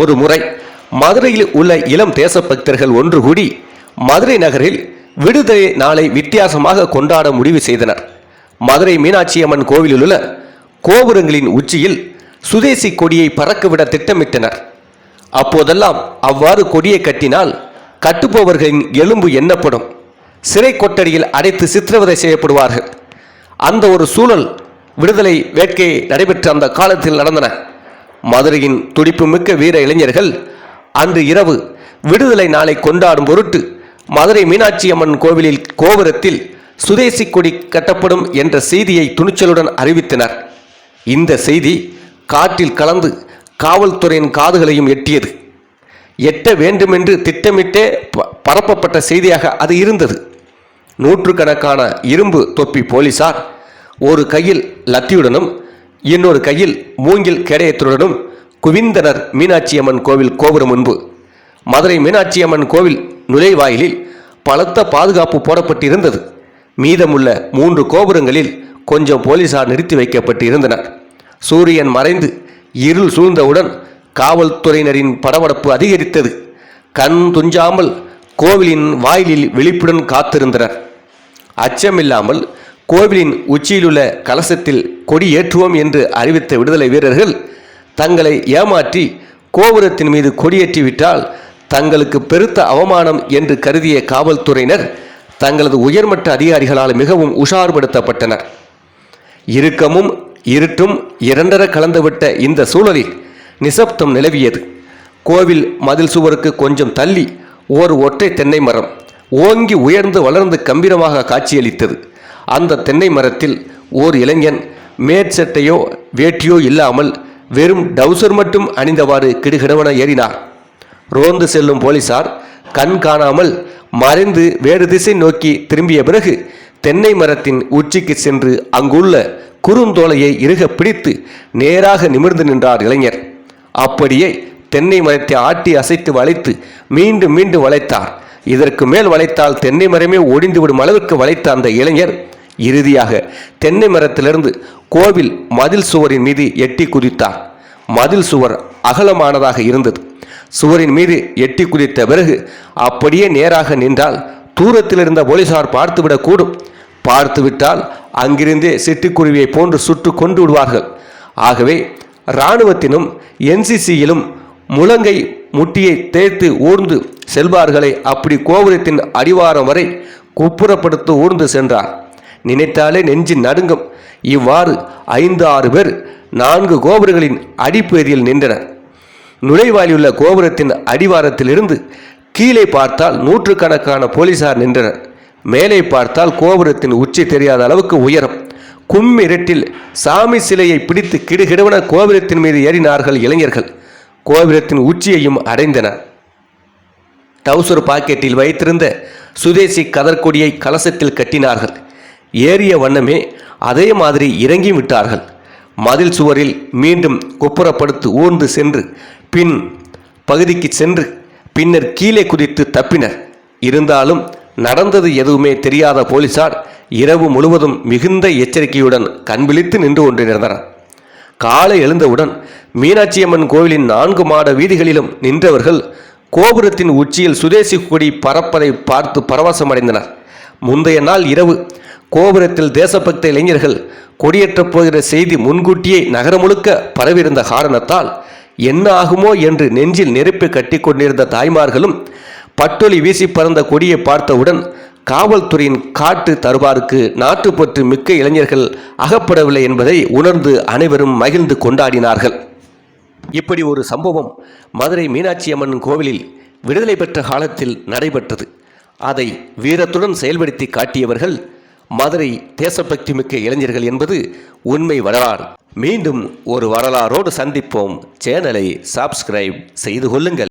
ஒரு முறை மதுரையில் உள்ள இளம் தேசபக்தர்கள் ஒன்று கூடி மதுரை நகரில் விடுதலை நாளை வித்தியாசமாக கொண்டாட முடிவு செய்தனர். மதுரை மீனாட்சி அம்மன் கோவிலில் உள்ள கோபுரங்களின் உச்சியில் சுதேசி கொடியை பறக்கவிட திட்டமிட்டனர். அப்போதெல்லாம் அவ்வாறு கொடியை கட்டினால் கட்டுப்பவர்களின் எலும்பு எண்ணப்படும். சிறை கொட்டடியில் அடைத்து சித்திரவதை செய்யப்படுவார்கள். அந்த ஒரு சூழல் விடுதலை வேட்கை நடைபெற்ற அந்த காலத்தில் நடந்தன. மதுரையின் துடிப்புமிக்க வீர இளைஞர்கள் அன்று இரவு விடுதலை நாளை கொண்டாடும் பொருட்டு மதுரை மீனாட்சி அம்மன் கோவிலில் கோபுரத்தில் சுதேசி கொடி கட்டப்படும் என்ற செய்தியை துணிச்சலுடன் அறிவித்தனர். இந்த செய்தி காற்றில் கலந்து காவல்துறையின் காதுகளையும் எட்டியது. எட்ட வேண்டுமென்று திட்டமிட்டே ப- பரப்பப்பட்ட செய்தியாக அது இருந்தது. நூற்றுக்கணக்கான இரும்பு தொப்பி போலீசார் ஒரு கையில் லத்தியுடனும் இன்னொரு கையில் மூங்கில் கேடயத்துடனும் குவிந்தனர் மீனாட்சி அம்மன் கோவில் கோபுரம் முன்பு. மதுரை மீனாட்சி அம்மன் கோவில் நுழைவாயிலில் பலத்த பாதுகாப்பு போடப்பட்டிருந்தது. மீதமுள்ள மூன்று கோபுரங்களில் கொஞ்சம் போலீசார் நிறுத்தி வைக்கப்பட்டிருந்தனர். சூரியன் மறைந்து இருள் சூழ்ந்தவுடன் காவல்துறையினரின் படபடப்பு அதிகரித்தது. கண் துஞ்சாமல் கோவிலின் வாயிலில் விழிப்புடன் காத்திருந்தனர். அச்சமில்லாமல் கோவிலின் உச்சியிலுள்ள கலசத்தில் கொடி ஏற்றுவோம் என்று அறிவித்த விடுதலை வீரர்கள் தங்களை ஏமாற்றி கோபுரத்தின் மீது கொடியேற்றிவிட்டால் தங்களுக்கு பெருத்த அவமானம் என்று கருதிய காவல்துறையினர் தங்களது உயர்மட்ட அதிகாரிகளால் மிகவும் உஷார்படுத்தப்பட்டனர். இறுக்கமும் இருட்டும் இரண்டர கலந்துவிட்ட இந்த சூழலில் நிசப்தம் நிலவியது. கோவில் மதில் சுவருக்கு கொஞ்சம் தள்ளி ஓர் ஒற்றை தென்னை மரம் ஓங்கி உயர்ந்து வளர்ந்து கம்பீரமாக காட்சியளித்தது. அந்த தென்னை மரத்தில் ஓர் இளைஞன் மேற்சட்டையோ வேட்டியோ இல்லாமல் வெறும் டவுசர் மட்டும் அணிந்தவாறு கிடுகிடவன ஏறினார். ரோந்து செல்லும் போலீசார் கண் காணாமல் மறைந்து வேறு திசை நோக்கி திரும்பிய பிறகு தென்னை மரத்தின் உச்சிக்கு சென்று அங்குள்ள குறுந்தோலையை இறுக பிடித்து நேராக நிமிர்ந்து நின்றார் இளைஞர். அப்படியே தென்னை மரத்தை ஆட்டி அசைத்து வளைத்து மீண்டும் மீண்டும் வளைத்தார். இதற்கு மேல் வளைத்தால் தென்னை மரமே ஒடிந்துவிடும் அளவுக்கு வளைத்த அந்த இளைஞர் இறுதியாக தென்னை மரத்திலிருந்து கோவில் மதில் சுவரின் மீது எட்டி குதித்தார். மதில் சுவர் அகலமானதாக இருந்தது. சுவரின் மீது எட்டி குதித்த பிறகு அப்படியே நேராக நின்றால் தூரத்தில் இருந்த போலீசார் பார்த்துவிடக்கூடும் பார்த்துவிட்டால் அங்கிருந்தே சிட்டுக்குருவியை போன்று சுட்டு கொண்டு விடுவார்கள். ஆகவே இராணுவத்தினும் என்சிசியிலும் முழங்கை முட்டியை தேய்த்து ஊர்ந்து செல்வார்களை அப்படி கோபுரத்தின் அடிவாரம் வரை குப்புறப்படுத்த ஊர்ந்து சென்றார். நினைத்தாலே நெஞ்சு நடுங்கும். இவ்வாறு ஐந்து ஆறு பேர் நான்கு கோபுரங்களின் அடிப்பகுதியில் நின்றனர். நுழைவாயிலுள்ள கோபுரத்தின் அடிவாரத்திலிருந்து கீழே பார்த்தால் நூற்றுக்கணக்கான போலீசார் நின்றனர். மேலே பார்த்தால் கோபுரத்தின் உச்சி தெரியாத அளவுக்கு உயரம். கும்மிரட்டில் சாமி சிலையை பிடித்து கிடுகிடுவன கோபுரத்தின் மீது ஏறினார்கள் இளைஞர்கள். கோபுரத்தின் உச்சியையும் அடைந்தனர். டவுசர் பாக்கெட்டில் வைத்திருந்த சுதேசி கதர்கொடியை கலசத்தில் கட்டினார்கள். ஏறிய வண்ணமே அதே மாதிரி இறங்கி விட்டார்கள். மதில் சுவரில் மீண்டும் குப்புறப்படுத்து ஊர்ந்து சென்று பின் பகுதிக்கு சென்று பின்னர் கீழே குதித்து தப்பினர். இருந்தாலும் நடந்தது எதுவுமே தெரியாத போலீசார் இரவு முழுவதும் மிகுந்த எச்சரிக்கையுடன் கண்விழித்து நின்று கொண்டிருந்தனர் காலை எழுந்தவுடன் மீனாட்சி அம்மன் கோவிலின் நான்கு மாட வீதிகளிலும் நின்றவர்கள் கோபுரத்தின் உச்சியில் சுதேசி கொடி பறப்பதை பார்த்து பரவசமடைந்தனர். முந்தைய நாள் இரவு கோபுரத்தில் தேசபக்த இளைஞர்கள் கொடியேற்றப் போகிற செய்தி முன்கூட்டியே நகரம் முழுக்க பரவியிருந்த காரணத்தால் என்ன ஆகுமோ என்று நெஞ்சில் நெருப்பு கட்டி கொண்டிருந்த தாய்மார்களும் பட்டொலி வீசி பறந்த கொடியை பார்த்தவுடன் காவல்துறையின் காட்டு தருவாருக்கு நாட்டுப்பற்று மிக்க இளைஞர்கள் அகப்படவில்லை என்பதை உணர்ந்து அனைவரும் மகிழ்ந்து கொண்டாடினார்கள். இப்படி ஒரு சம்பவம் மதுரை மீனாட்சி அம்மன் கோவிலில் விடுதலை பெற்ற காலத்தில் நடைபெற்றது. அதை வீரத்துடன் செயல்படுத்தி காட்டியவர்கள் மதுரை தேசபக்தி மிக்க இளைஞர்கள் என்பது உண்மை வரலாறு. மீண்டும் ஒரு வரலாறோடு சந்திப்போம். சேனலை சப்ஸ்கிரைப் செய்து கொள்ளுங்கள்.